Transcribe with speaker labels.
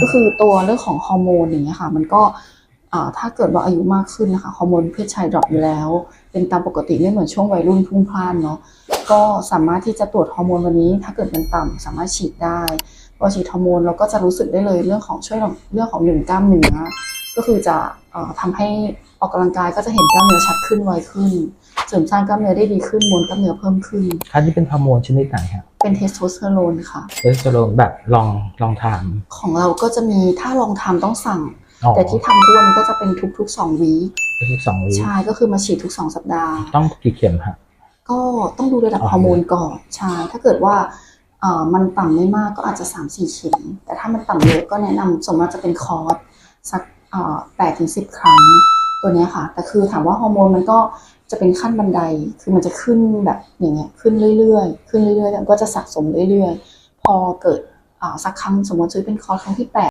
Speaker 1: ก็คือตัวเรื่องของฮอร์โมนอย่างเงี้ยค่ะ มันก็ถ้าเกิดว่าอายุมากขึ้นนะคะฮอร์โมนเพศชายดรอปอยู่แล้ว เป็นตามปกติไม่เหมือนช่วงวัยรุ่นพุ่งพล่านเนาะก็สามารถที่จะตรวจฮอร์โมนวันนี้ ถ้าเกิดมันต่ำสามารถฉีดได้พอฉีดฮอร์โมนเราก็จะรู้สึกได้เลยเรื่องของช่วยเรื่องของหนึ่งกล้ามเนื้อ ก็คือจะเอ่อทำให้ออกกำลังกายก็จะเห็นกล้ามเนื้อชัดขึ้นไวขึ้น เสริมสร้างกล้ามเนื้อได้ดีขึ้นมวลกล้ามเนื้อเพิ่มขึ้น
Speaker 2: ค่าที่เป็นฮอร์โมนชนิดไหนครับ
Speaker 1: เป็นเทสโทสเตอโรนค่ะ
Speaker 2: เทสโทสเตอโรนแบบลองลองทาน
Speaker 1: ของเราก็จะมีถ้าลองทำต้องสั่ง
Speaker 2: อ๋อ
Speaker 1: แต่ที่ทำทุกวันนี้ก็จะเป็นทุกๆสองวีค
Speaker 2: ทุกสองวี
Speaker 1: ใช่ก็คือมาฉีดทุกสองสัปดาห์
Speaker 2: ต้องกี่เข็มฮะ
Speaker 1: ก็ต้องดูระดับ
Speaker 2: อ๋อ
Speaker 1: ฮอร์โมนก่อนใช่ถ้าเกิดว่าเอ่อมันต่ำไม่มากก็อาจจะ3 4เข็มแต่ถ้ามันต่ำเยอะก็แนะนำสมมติจะเป็นคอร์สสัก แปดถึงสิบครั้งตัวนี้ค่ะ แต่คือถามว่าฮอร์โมนมันก็จะเป็นขั้นบันได คือมันจะขึ้นแบบอย่างเงี้ย ขึ้นเรื่อยๆ ขึ้นเรื่อยๆ แล้วก็จะสะสมเรื่อยๆ พอเกิดอ่าสักครั้งสมมติซื้อเป็นคอร์สครั้งที่แปด